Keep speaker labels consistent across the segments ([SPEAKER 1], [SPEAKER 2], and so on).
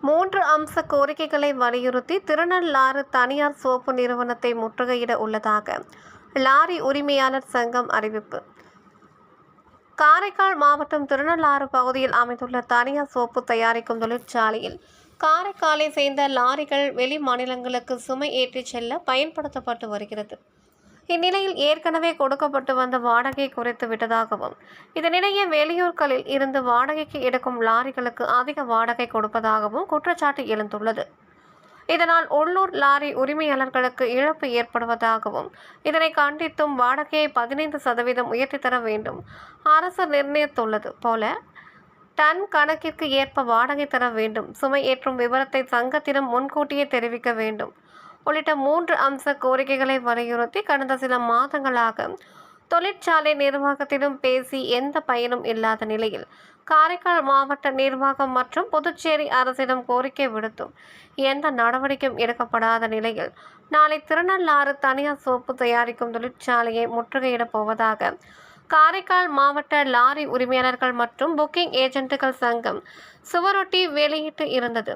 [SPEAKER 1] மூன்று அம்ச கோரிக்கைகளை வலியுறுத்தி திருநள்ளாறு தனியார் சோப்பு நிறுவனத்தை முற்றுகையிட உள்ளதாக லாரி உரிமையாளர் சங்கம் அறிவிப்பு. காரைக்கால் மாவட்டம் திருநள்ளாறு பகுதியில் அமைந்துள்ள தனியார் சோப்பு தயாரிக்கும் தொழிற்சாலையில் காரைக்காலை சேர்ந்த லாரிகள் வெளி மாநிலங்களுக்கு சுமை ஏற்றிச் செல்ல பயன்படுத்தப்பட்டு வருகிறது. இந்நிலையில் ஏற்கனவே கொடுக்கப்பட்டு வந்த வாடகை குறைத்து விட்டதாகவும் இதனிடையே வெளியூர்களில் இருந்து வாடகைக்கு எடுக்கும் லாரிகளுக்கு அதிக வாடகை கொடுப்பதாகவும் குற்றச்சாட்டு எழுந்துள்ளது. இதனால் உள்ளூர் லாரி உரிமையாளர்களுக்கு இழப்பு ஏற்படுவதாகவும் இதனை கண்டித்தும் வாடகையை பதினைந்து சதவீதம் உயர்த்தி தர வேண்டும் அரசு நிர்ணயித்துள்ளது போல டன் கணக்கிற்கு ஏற்ப வாடகை தர வேண்டும் சுமை ஏற்றும் விவரத்தை சங்கத்திடம் முன்கூட்டியே தெரிவிக்க வேண்டும் உள்ளிட்ட மூன்று அம்ச கோரிக்கைகளை வலியுறுத்தி கடந்த சில மாதங்களாக தொழிற்சாலை நிர்வாகத்திலும் பேசி எந்த பயனும் இல்லாத நிலையில் காரைக்கால் மாவட்ட நிர்வாகம் மற்றும் புதுச்சேரி அரசிடம் கோரிக்கை விடுத்தும் எந்த நடவடிக்கையும் எடுக்கப்படாத நிலையில் நாளை திருநள்ளாறு தனியார் சோப்பு தயாரிக்கும் தொழிற்சாலையை முற்றுகையிடப் போவதாக காரைக்கால் மாவட்ட லாரி உரிமையாளர்கள் மற்றும் புக்கிங் ஏஜென்ட்டுகள் சங்கம் சுவரொட்டி வெளியிட்டு இருந்தது.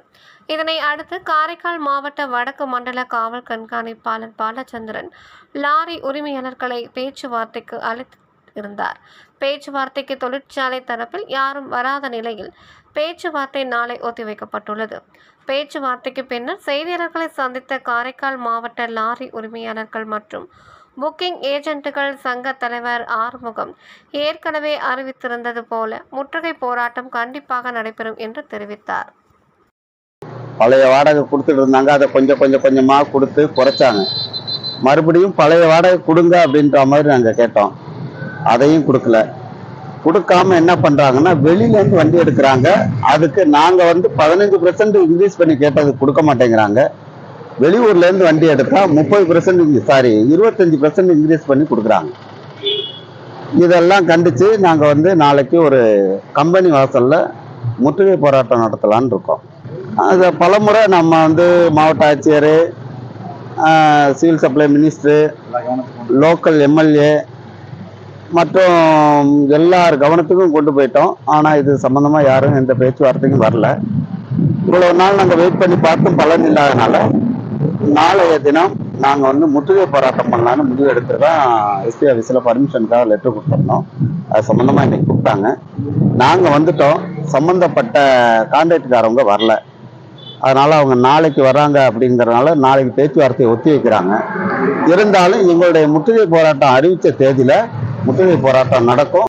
[SPEAKER 1] இதனை அடுத்து காரைக்கால் மாவட்ட வடக்கு மண்டல காவல் கண்காணிப்பாளர் பாலச்சந்திரன் லாரி உரிமையாளர்களை பேச்சுவார்த்தைக்கு அழைத்து இருந்தார். பேச்சுவார்த்தைக்கு தொழிற்சாலை தரப்பில் யாரும் வராத நிலையில் பேச்சுவார்த்தை நாளை ஒத்திவைக்கப்பட்டுள்ளது. பேச்சுவார்த்தைக்கு பின்னர் செய்தியாளர்களை சந்தித்த காரைக்கால் மாவட்ட லாரி உரிமையாளர்கள் மற்றும் புக்கிங் ஏஜென்ட்டுகள் சங்க தலைவர் ஆறுமுகம் ஏற்கனவே அறிவித்திருந்தது போல முற்றுகை போராட்டம் கண்டிப்பாக நடைபெறும் என்று தெரிவித்தார்.
[SPEAKER 2] பழைய வாடகை கொடுத்துட்டு இருந்தாங்க. அதை கொஞ்சம் கொஞ்சம் கொஞ்சமாக கொடுத்து குறைச்சாங்க. மறுபடியும் பழைய வாடகை கொடுங்க அப்படின்ற மாதிரி நாங்கள் கேட்டோம். அதையும் கொடுக்கல. கொடுக்காம என்ன பண்றாங்கன்னா வெளியிலேருந்து வண்டி எடுக்கிறாங்க. அதுக்கு நாங்கள் வந்து பதினஞ்சு பர்சன்ட் இன்க்ரீஸ் பண்ணி கேட்டது கொடுக்க மாட்டேங்கிறாங்க. வெளியூர்ல இருந்து வண்டி எடுத்தா முப்பது பர்சன்ட் சாரி இருபத்தஞ்சு பர்சன்ட் இன்க்ரீஸ் பண்ணி கொடுக்குறாங்க. இதெல்லாம் கண்டிச்சு நாங்கள் வந்து நாளைக்கு ஒரு கம்பெனி வாசல்ல முற்றுகை போராட்டம் நடத்தலான்னு இருக்கோம். அதை பலமுறை நம்ம வந்து மாவட்ட ஆட்சியர் civil supply minister local MLA மற்றும் எல்லார் கவனத்துக்கும் கொண்டு போயிட்டோம். ஆனால் இது சம்மந்தமாக யாரும் எந்த பேச்சுவார்த்தைக்கும் வரல. இவ்வளோ நாள் நாங்கள் வெயிட் பண்ணி பார்த்தும். பலன் இல்லாதனால நாளைய தினம் நாங்கள் வந்து முற்றுகை போராட்டம் பண்ணலான்னு முடிவு எடுத்து தான் எஸ்பி ஆஃபீஸில் பர்மிஷனுக்காக லெட்டர் கொடுத்துருந்தோம். அது சம்மந்தமாக இன்னைக்கு கூப்பிட்டாங்க. நாங்கள் வந்துட்டோம். சம்மந்தப்பட்ட கான்ட்ராக்டுக்காரவங்க வரல. அதனால் அவங்க நாளைக்கு வராங்க அப்படிங்கிறனால நாளைக்கு பேச்சுவார்த்தையை ஒத்தி வைக்கிறாங்க. இருந்தாலும் எங்களுடைய முற்றுகை போராட்டம் அறிவித்த தேதியில் முற்றுகை போராட்டம் நடக்கும்.